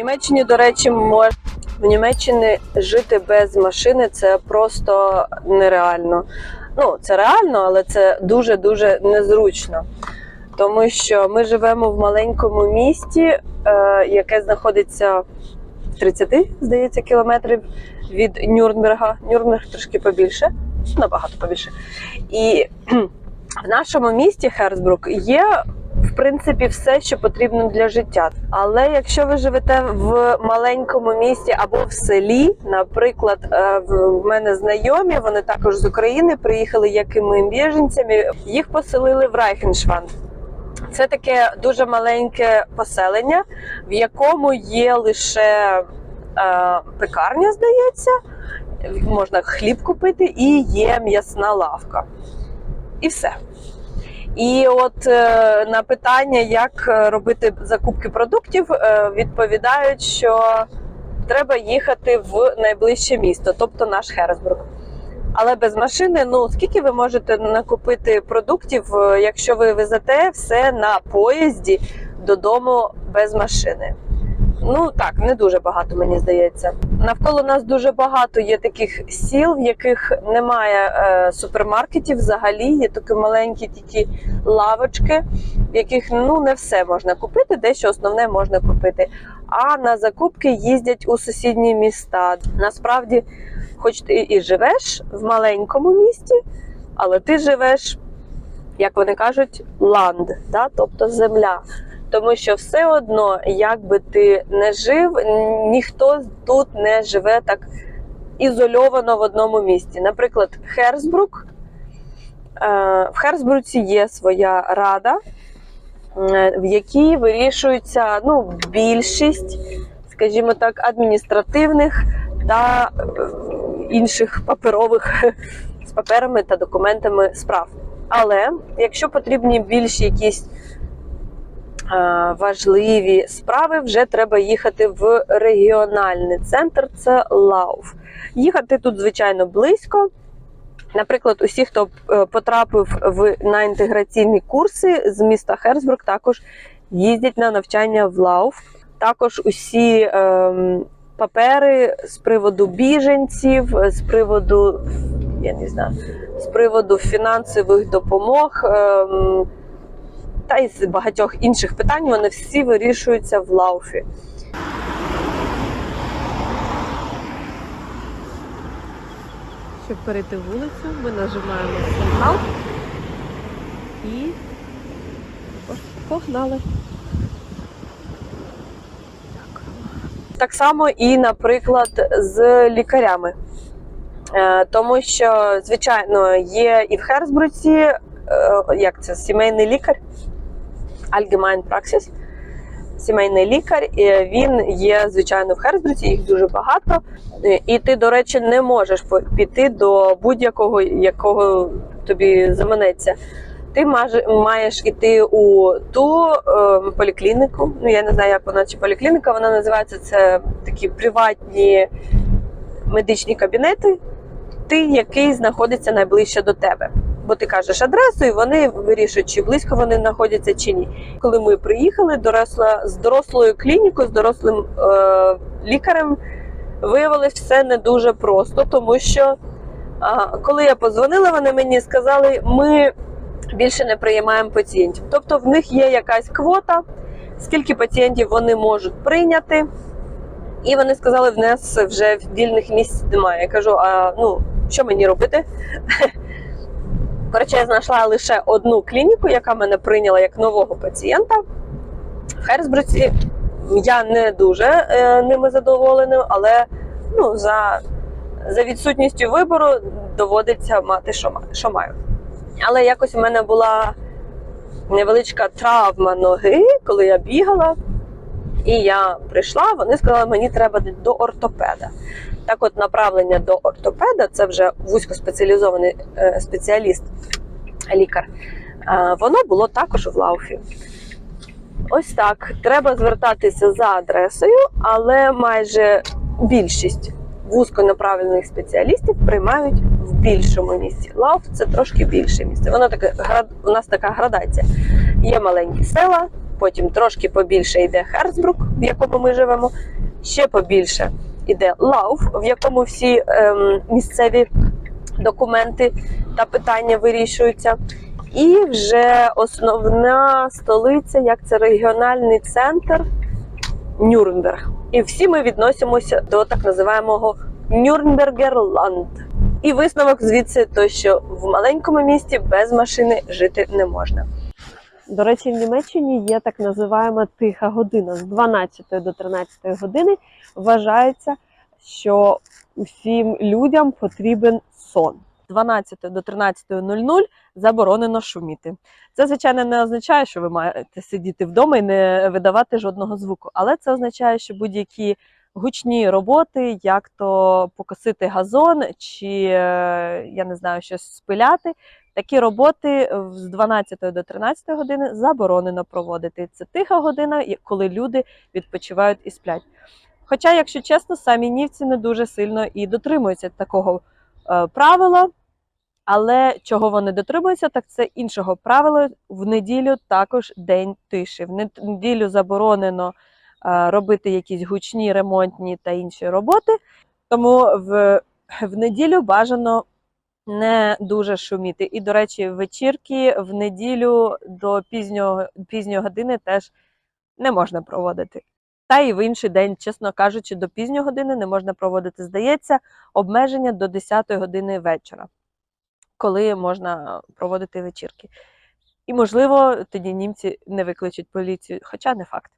Німеччині, до речі, мож... в Німеччині жити без машини це просто нереально. Ну, це реально, але це дуже-дуже незручно. Тому що ми живемо в маленькому місті, е, яке знаходиться в 30, здається, кілометрів від Нюрнберга. Нюрнберг трошки побільше, набагато побільше. І в нашому місті Херсбрук є в принципі все, що потрібно для життя. Але якщо ви живете в маленькому місті або в селі, наприклад, е, в мене знайомі, вони також з України приїхали як і ми біженцями, їх поселили в Райхеншванд. Це таке дуже маленьке поселення, в якому є лише е, пекарня, здається, можна хліб купити, і є м'ясна лавка. І все. І от е, на питання, як е, робити закупки продуктів, е, відповідають, що треба їхати в найближче місто, тобто наш Херсбург. Але без машини, ну скільки ви можете накупити продуктів, якщо ви везете все на поїзді додому без машини? Ну так, не дуже багато, мені здається. Навколо нас дуже багато є таких сіл, в яких немає е, супермаркетів взагалі, є такі маленькі тільки лавочки, в яких ну не все можна купити, дещо основне можна купити. А на закупки їздять у сусідні міста. Насправді, хоч ти і живеш в маленькому місті, але ти живеш, як вони кажуть, ланд, да? тобто земля. Тому що все одно, як би ти не жив, ніхто тут не живе так ізольовано в одному місті. Наприклад, Херсбрук. Е, В Херсбруці є своя рада, в якій вирішується ну, більшість, скажімо так, адміністративних та е, інших паперових з паперами та документами справ. Але якщо потрібні більш якісь важливі справи, вже треба їхати в регіональний центр. Це Лауф. Їхати тут, звичайно, близько. Наприклад, усі, хто е, потрапив в, на інтеграційні курси з міста Херсбург, також їздять на навчання в Лауф. Також усі ем, папери з приводу біженців, з приводу я не знаю, з приводу фінансових допомог. Ем, та й з багатьох інших питань вони всі вирішуються в лауфі. Щоб перейти вулицю, ми нажимаємо сигнал і погнали. Так. само і, наприклад, з лікарями. Е, Тому що, звичайно, є і в Херсбруці, е, як це, сімейний лікар, Allgemein Praxis, сімейний лікар. Він є, звичайно, в Херсбруці, їх дуже багато. Е, І ти, до речі, не можеш піти до будь-якого, якого тобі заманеться. Ти маєш іти у ту е, поліклініку. Ну я не знаю, як вона чи поліклініка, вона називається це такі приватні медичні кабінети, ти, який знаходиться найближче до тебе. Бо ти кажеш адресу, і вони вирішують, чи близько вони знаходяться чи ні. Коли ми приїхали, доросла з дорослою клінікою, з дорослим е, лікарем, виявилось все не дуже просто, тому що а, коли я позвонила, вони мені сказали, ми більше не приймаємо пацієнтів. Тобто в них є якась квота, скільки пацієнтів вони можуть прийняти. І вони сказали, в нас вже вільних місць немає. Я кажу: а ну що мені робити? Коротше, я знайшла лише одну клініку, яка мене прийняла як нового пацієнта. В Херсбруці я не дуже е, ними задоволена, але ну, за, за відсутністю вибору доводиться мати, що, маю. Але якось в мене була невеличка травма ноги, коли я бігала. І я прийшла, вони сказали, мені треба до ортопеда. Так от направлення до ортопеда, це вже вузькоспеціалізований е, спеціаліст, лікар. Воно було також в Лауфі. Ось так. Треба звертатися за адресою, але майже більшість вузьконаправлених спеціалістів приймають в більшому місці. Лауф це трошки більше місце. Воно таке у нас така градація. Є маленькі села, потім трошки побільше йде Херсбрук, в якому ми живемо, ще побільше йде Лауф, в якому всі ем, місцеві документи та питання вирішуються. І вже основна столиця, як це регіональний центр Нюрнберг. І всі ми відносимося до так називаємого Нюрнбергерланд. І висновок звідси то, що в маленькому місті без машини жити не можна. До речі, в Німеччині є так називаємо тиха година. З 12 до 13 години вважається, що усім людям потрібен сон. З 12 до 13.00 заборонено шуміти. Це, звичайно, не означає, що ви маєте сидіти вдома і не видавати жодного звуку, але це означає, що будь-які гучні роботи, як то покосити газон чи е, я не знаю, щось спиляти. Такі роботи з 12 до 13 години заборонено проводити. Це тиха година, коли люди відпочивають і сплять. Хоча, якщо чесно, самі нівці не дуже сильно і дотримуються такого е, правила. Але чого вони дотримуються, так це іншого правила. В неділю також день тиші. В неділю заборонено робити якісь гучні ремонтні та інші роботи. Тому в, в неділю бажано не дуже шуміти. І, до речі, вечірки в неділю до пізнього, пізньої години теж не можна проводити. Та і в інший день, чесно кажучи, до пізньої години не можна проводити. Здається, обмеження до 10 години вечора, коли можна проводити вечірки. І, можливо, тоді німці не викличуть поліцію, хоча не факт.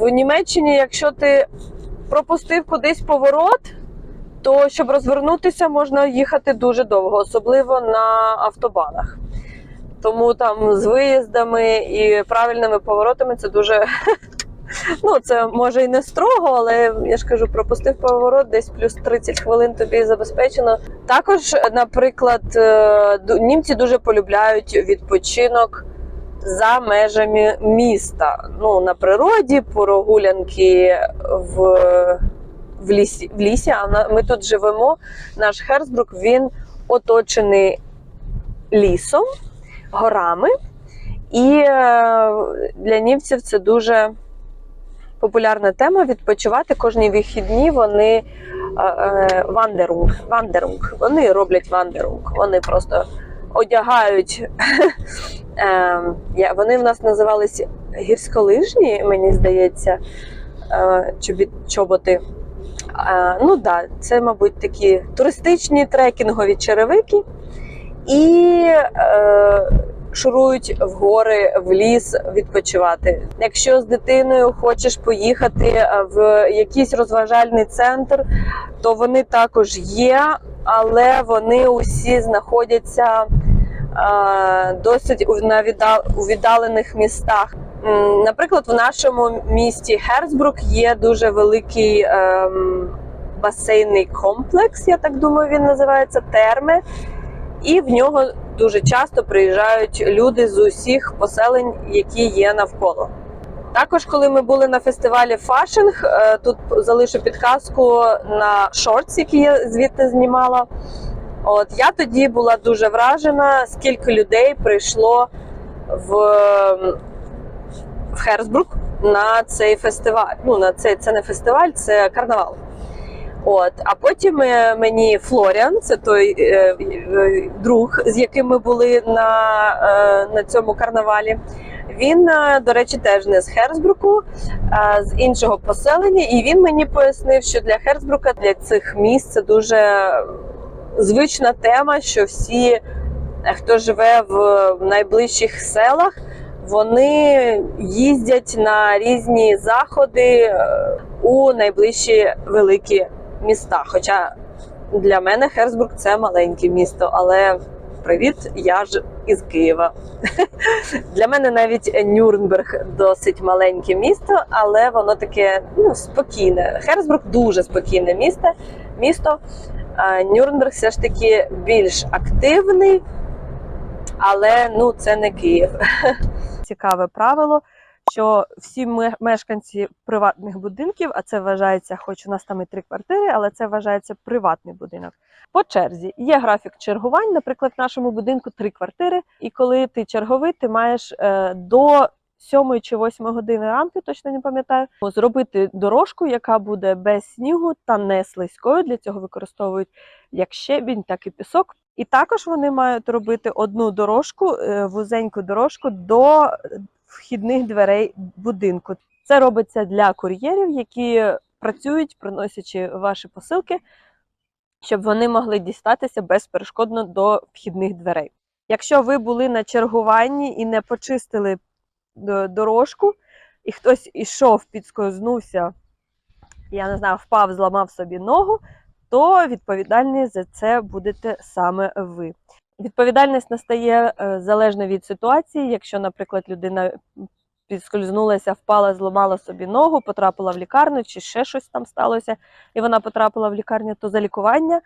В Німеччині, якщо ти пропустив кудись поворот, то щоб розвернутися, можна їхати дуже довго, особливо на автобанах. Тому там з виїздами і правильними поворотами це дуже. Ну, це може і не строго, але я ж кажу, пропустив поворот, десь плюс 30 хвилин тобі забезпечено. Також, наприклад, е, німці дуже полюбляють відпочинок за межами міста. Ну, на природі, прогулянки в, в, лісі, в лісі. А ми тут живемо. Наш Херсбрук він оточений лісом, горами. І е, для німців це дуже популярна тема відпочивати кожні вихідні. Вони е, е, вандерунг, вандерунг. Вони роблять вандерунг. Вони просто одягають. е, Вони в нас називались гірськолижні, мені здається, е, чоботи. Е, Ну так, да, це, мабуть, такі туристичні трекінгові черевики. І е, шурують в гори, в ліс відпочивати. Якщо з дитиною хочеш поїхати в якийсь розважальний центр, то вони також є, але вони усі знаходяться досить у- віддалених містах. Наприклад, в нашому місті Херсбрук є дуже великий ем, басейнний комплекс, я так думаю, він називається терми. І в нього дуже часто приїжджають люди з усіх поселень, які є навколо. Також, коли ми були на фестивалі Фашинг, е, тут залишу підказку на шортс, які я звідти знімала. От я тоді була дуже вражена, скільки людей прийшло в, в Херсбрук на цей фестиваль. Ну, на цей це не фестиваль, це карнавал. От, а потім е, мені Флоріан, це той е, е, друг, з яким ми були на, е, на цьому карнавалі. Він, е, до речі, теж не з Херсбруку, а з іншого поселення. І він мені пояснив, що для Херсбрука, для цих місць це дуже звична тема, що всі, е, хто живе в найближчих селах, вони їздять на різні заходи е, у найближчі великі міста. Хоча для мене Херсбург це маленьке місто, але привіт, я ж із Києва. Для мене навіть Нюрнберг досить маленьке місто, але воно таке ну, спокійне. Херсбург дуже спокійне місто. місто. Нюрнберг все ж таки більш активний, але ну, це не Київ. Цікаве правило що всі ме- мешканці приватних будинків, а це вважається, хоч у нас там і три квартири, але це вважається приватний будинок. По черзі є графік чергувань. Наприклад, в нашому будинку три квартири, і коли ти черговий, ти маєш е, до 7 чи 8 години ранку, точно не пам'ятаю, зробити дорожку, яка буде без снігу та не слизькою. Для цього використовують як щебінь, так і пісок. І також вони мають робити одну дорожку, е, вузеньку дорожку до вхідних дверей будинку. Це робиться для кур'єрів, які працюють, приносячи ваші посилки, щоб вони могли дістатися безперешкодно до вхідних дверей. Якщо ви були на чергуванні і не почистили дорожку, і хтось ішов, підскознувся, я не знаю, впав, зламав собі ногу, то відповідальні за це будете саме ви. Відповідальність настає е, залежно від ситуації. Якщо, наприклад, людина підскользнулася, впала, зламала собі ногу, потрапила в лікарню, чи ще щось там сталося, і вона потрапила в лікарню, то за лікування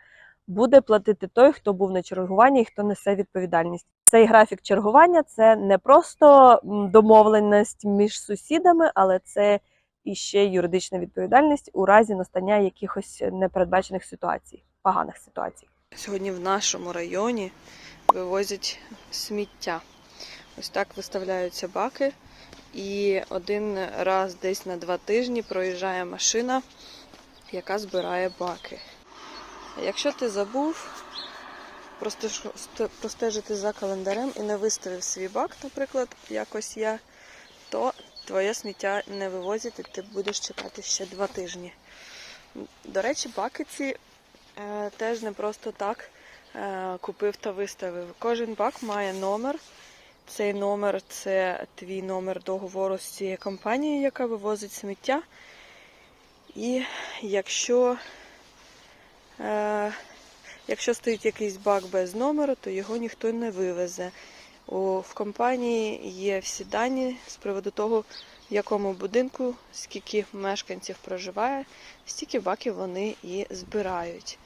буде платити той, хто був на чергуванні і хто несе відповідальність. Цей графік чергування це не просто домовленість між сусідами, але це і ще юридична відповідальність у разі настання якихось непередбачених ситуацій, поганих ситуацій. Сьогодні в нашому районі вивозять сміття. Ось так виставляються баки, і один раз десь на два тижні проїжджає машина, яка збирає баки. Якщо ти забув простежити за календарем і не виставив свій бак, наприклад, якось я, то твоє сміття не вивозять, і ти будеш чекати ще два тижні. До речі, баки ці Е, теж не просто так е, купив та виставив. Кожен бак має номер. Цей номер це твій номер договору з цією компанією, яка вивозить сміття. І якщо, е, якщо стоїть якийсь бак без номеру, то його ніхто не вивезе. У, в компанії є всі дані з приводу того, в якому будинку, скільки мешканців проживає, стільки баків вони і збирають.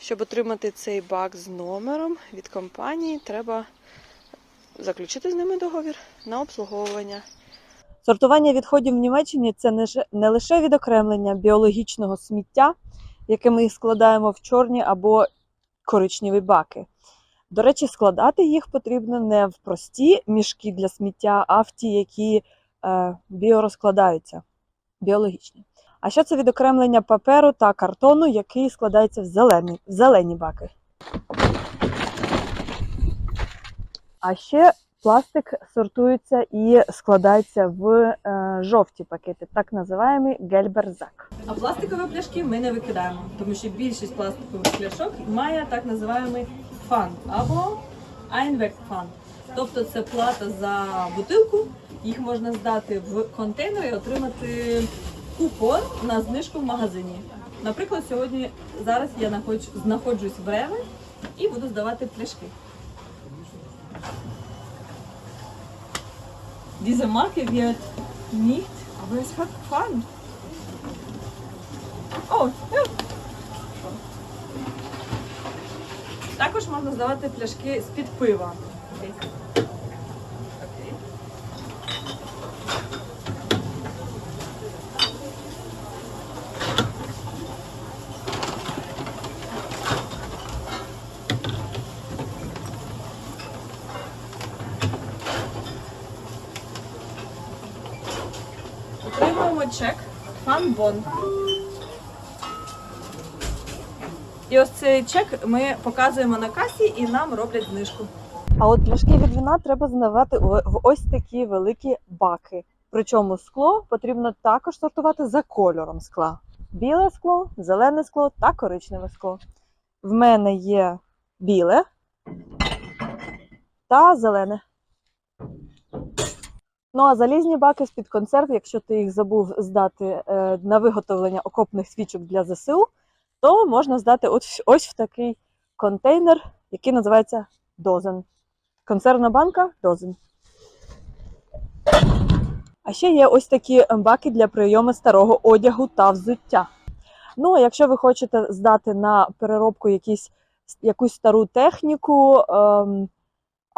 Щоб отримати цей бак з номером від компанії, треба заключити з ними договір на обслуговування. Сортування відходів в Німеччині це не лише відокремлення біологічного сміття, яке ми складаємо в чорні або коричневі баки. До речі, складати їх потрібно не в прості мішки для сміття, а в ті, які е, біорозкладаються, біологічні. А що це відокремлення паперу та картону, який складається в зелені, в зелені баки. А ще пластик сортується і складається в е, жовті пакети, так називаємо гельберзак. А пластикові пляшки ми не викидаємо, тому що більшість пластикових пляшок має так називаємий фан або Einwegpfand. Тобто це плата за бутилку. Їх можна здати в контейнер і отримати купон на знижку в магазині. Наприклад, сьогодні зараз я знаходж- знаходжусь в Реве і буду здавати пляшки. Diese Marke wird nicht, aber es hat fun. О, ja. Також можна здавати пляшки з-під пива. Чек фанбон. І ось цей чек ми показуємо на касі і нам роблять знижку. А от пляшки від вина треба здавати в ось такі великі баки. Причому скло потрібно також сортувати за кольором скла: біле скло, зелене скло та коричневе скло. В мене є біле та зелене. Ну а залізні баки з-під консерв, якщо ти їх забув здати е, на виготовлення окопних свічок для ЗСУ, то можна здати в- ось в такий контейнер, який називається дозен. Консервна банка дозен. А ще є ось такі баки для прийому старого одягу та взуття. Ну, а якщо ви хочете здати на переробку якісь, якусь стару техніку, ем,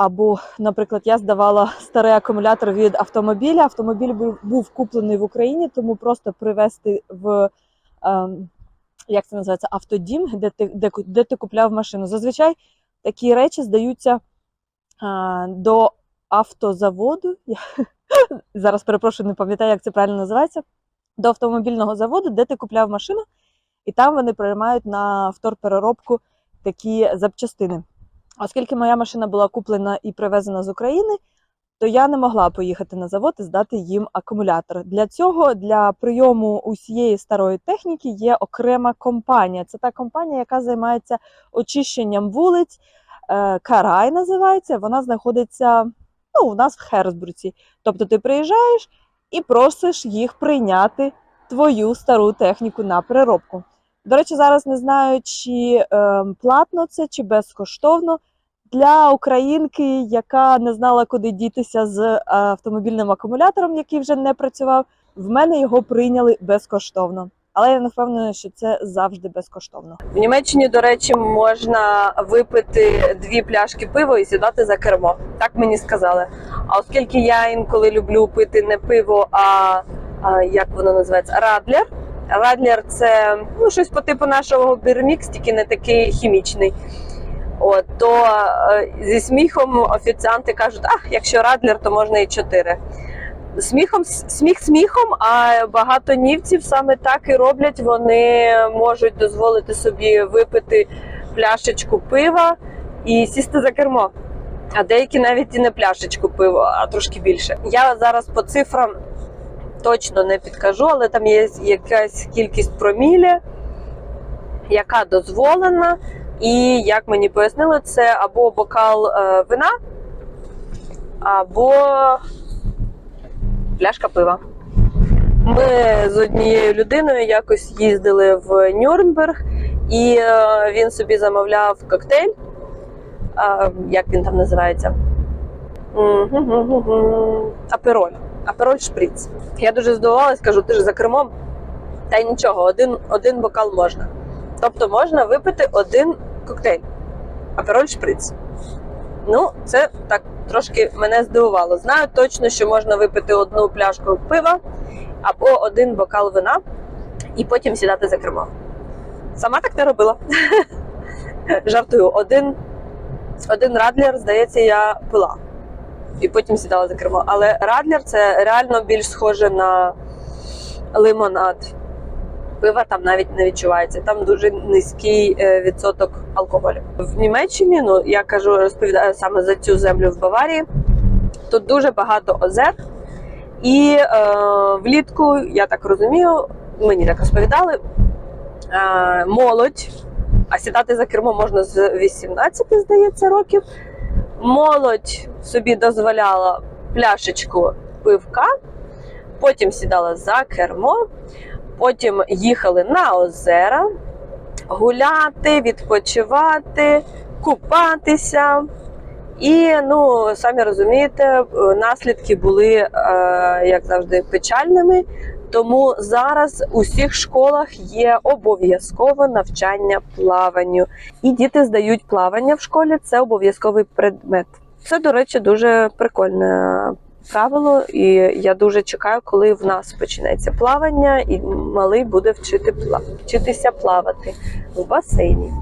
або, наприклад, я здавала старий акумулятор від автомобіля. Автомобіль був, був куплений в Україні, тому просто привезти в ем, як це називається, автодім, де ти, де, де ти купляв машину. Зазвичай такі речі здаються а, до автозаводу. зараз перепрошую, не пам'ятаю, як це правильно називається, до автомобільного заводу, де ти купляв машину, і там вони приймають на вторпереробку такі запчастини. Оскільки моя машина була куплена і привезена з України, то я не могла поїхати на завод і здати їм акумулятор. Для цього, для прийому усієї старої техніки, є окрема компанія. Це та компанія, яка займається очищенням вулиць. Е, Карай називається. Вона знаходиться ну, у нас в Херсбруці. Тобто ти приїжджаєш і просиш їх прийняти твою стару техніку на переробку. До речі, зараз не знаю, чи е, платно це, чи безкоштовно. Для українки, яка не знала, куди дітися з е, автомобільним акумулятором, який вже не працював, в мене його прийняли безкоштовно. Але я не впевнена, що це завжди безкоштовно. В Німеччині, до речі, можна випити дві пляшки пива і сідати за кермо. Так мені сказали. А оскільки я інколи люблю пити не пиво, а, а як воно називається? Радлер. Радлер це ну, щось по типу нашого бірмікс, тільки не такий хімічний. От, то е, зі сміхом офіціанти кажуть, ах, якщо радлер, то можна і чотири. Сміхом, сміх сміхом, а багато німців саме так і роблять. Вони можуть дозволити собі випити пляшечку пива і сісти за кермо. А деякі навіть і не пляшечку пива, а трошки більше. Я зараз по цифрам точно не підкажу, але там є якась кількість промілі, яка дозволена. І як мені пояснили, це або бокал е, вина, або пляшка пива. Ми з однією людиною якось їздили в Нюрнберг, і е, він собі замовляв коктейль. Е, як він там називається? Апероль. Апероль шприц. Я дуже здивувалась, кажу, ти ж за кермом. Та нічого, один, один бокал можна. Тобто можна випити один коктейль. Апероль шприц. Ну, це так трошки мене здивувало. Знаю точно, що можна випити одну пляшку пива або один бокал вина і потім сідати за кермо. Сама так не робила. Жартую, один, один радлер, здається, я пила. І потім сідала за кермо. Але радлер це реально більш схоже на лимонад. Пива там навіть не відчувається. Там дуже низький е, відсоток алкоголю. В Німеччині, ну я кажу, розповідаю саме за цю землю в Баварії. Тут дуже багато озер, і е, влітку, я так розумію, мені так розповідали, е, молодь, а сідати за кермо можна з 18, здається, років. Молодь собі дозволяла пляшечку пивка, потім сідала за кермо, потім їхали на озера гуляти, відпочивати, купатися. І ну самі розумієте, е, наслідки були, е, як завжди, печальними. Тому зараз у всіх школах є обов'язкове навчання плаванню, і діти здають плавання в школі. Це обов'язковий предмет. Це, до речі, дуже прикольне правило, і я дуже чекаю, коли в нас почнеться плавання, і малий буде вчити вчитися плавати в басейні.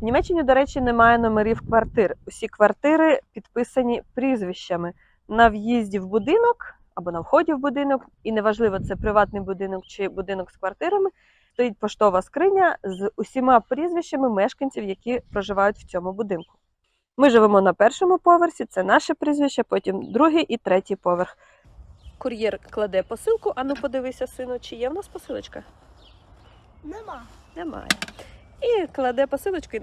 В Німеччині, до речі, немає номерів квартир. Усі квартири підписані прізвищами на в'їзді в будинок або на вході в будинок, і неважливо, це приватний будинок чи будинок з квартирами. Стоїть поштова скриня з усіма прізвищами мешканців, які проживають в цьому будинку. Ми живемо на першому поверсі, це наше прізвище, потім другий і третій поверх. Кур'єр кладе посилку. Ану, подивися, сину, чи є в нас посилочка? Нема. Немає. І кладе посилочку і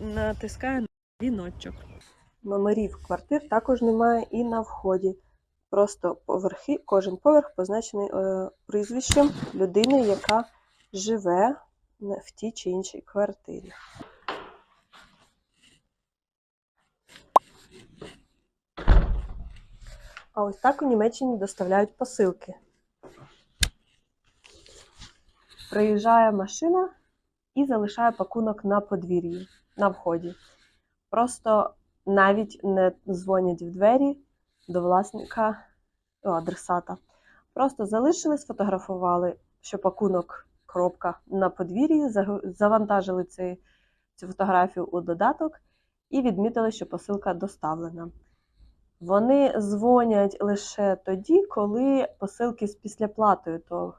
натискає на віночок. Номерів квартир також немає і на вході. Просто поверхи, кожен поверх позначений е, прізвищем людини, яка живе в тій чи іншій квартирі. А ось так у Німеччині доставляють посилки. Приїжджає машина і залишає пакунок на подвір'ї, на вході. Просто навіть не дзвонять в двері до власника о, адресата. Просто залишили, сфотографували, що пакунок коробка на подвір'ї, завантажили цю фотографію у додаток і відмітили, що посилка доставлена. Вони дзвонять лише тоді, коли посилки з післяплатою, то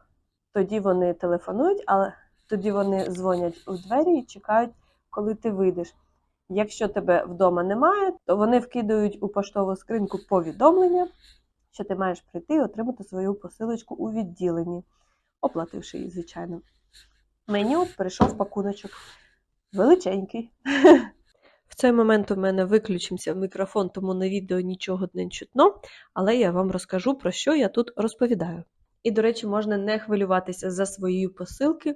тоді вони телефонують, але тоді вони дзвонять у двері і чекають, коли ти вийдеш. Якщо тебе вдома немає, то вони вкидають у поштову скриньку повідомлення, що ти маєш прийти і отримати свою посилочку у відділенні, оплативши її, звичайно. Меню прийшов пакуночок величенький. В цей момент у мене виключився мікрофон, тому на відео нічого не чутно, але я вам розкажу, про що я тут розповідаю. І, до речі, можна не хвилюватися за свої посилки.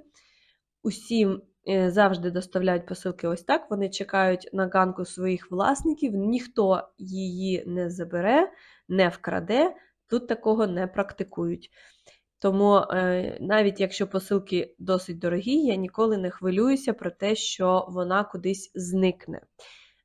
Усім е, завжди доставляють посилки ось так. Вони чекають на ганку своїх власників, ніхто її не забере, не вкраде. Тут такого не практикують. Тому е, навіть якщо посилки досить дорогі, я ніколи не хвилююся про те, що вона кудись зникне.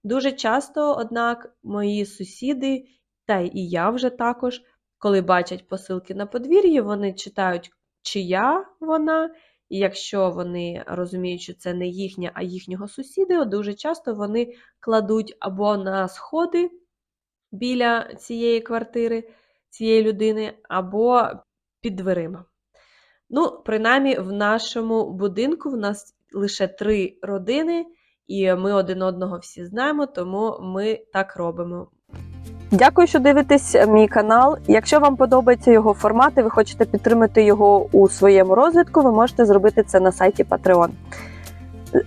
Дуже часто, однак, мої сусіди, та і я вже також, коли бачать посилки на подвір'ї, вони читають, чия вона, і якщо вони розуміють, що це не їхня, а їхнього сусіда, дуже часто вони кладуть або на сходи біля цієї квартири, цієї людини, або під дверима. Ну, принаймні, в нашому будинку в нас лише три родини, і ми один одного всі знаємо, тому ми так робимо. Дякую, що дивитесь мій канал. Якщо вам подобається його формат і ви хочете підтримати його у своєму розвитку, ви можете зробити це на сайті Patreon.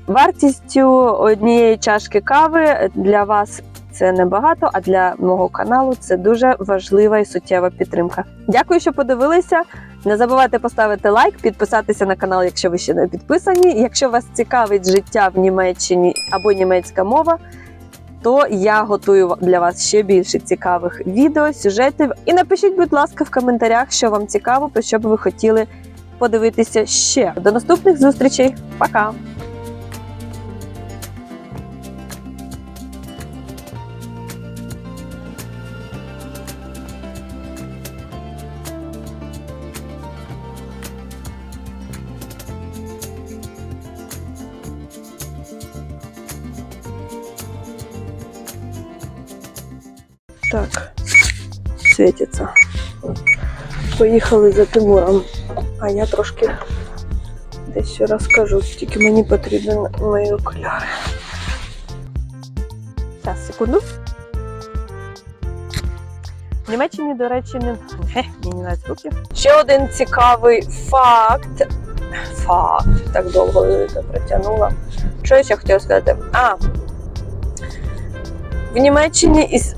Вартістю однієї чашки кави для вас це небагато, а для мого каналу це дуже важлива і суттєва підтримка. Дякую, що подивилися. Не забувайте поставити лайк, підписатися на канал, якщо ви ще не підписані. Якщо вас цікавить життя в Німеччині або німецька мова, то я готую для вас ще більше цікавих відео, сюжетів. І напишіть, будь ласка, в коментарях, що вам цікаво, про що б ви хотіли подивитися ще. До наступних зустрічей. Пока! Так, світиться. Поїхали за Тимуром. А я трошки дещо розкажу, тільки мені потрібні мої окуляри. Зараз, секунду. В Німеччині, до речі, не Ге, мені не руки. Ще один цікавий факт. Факт, так довго це протягнула. Що я ще хотіла сказати? А, в Німеччині із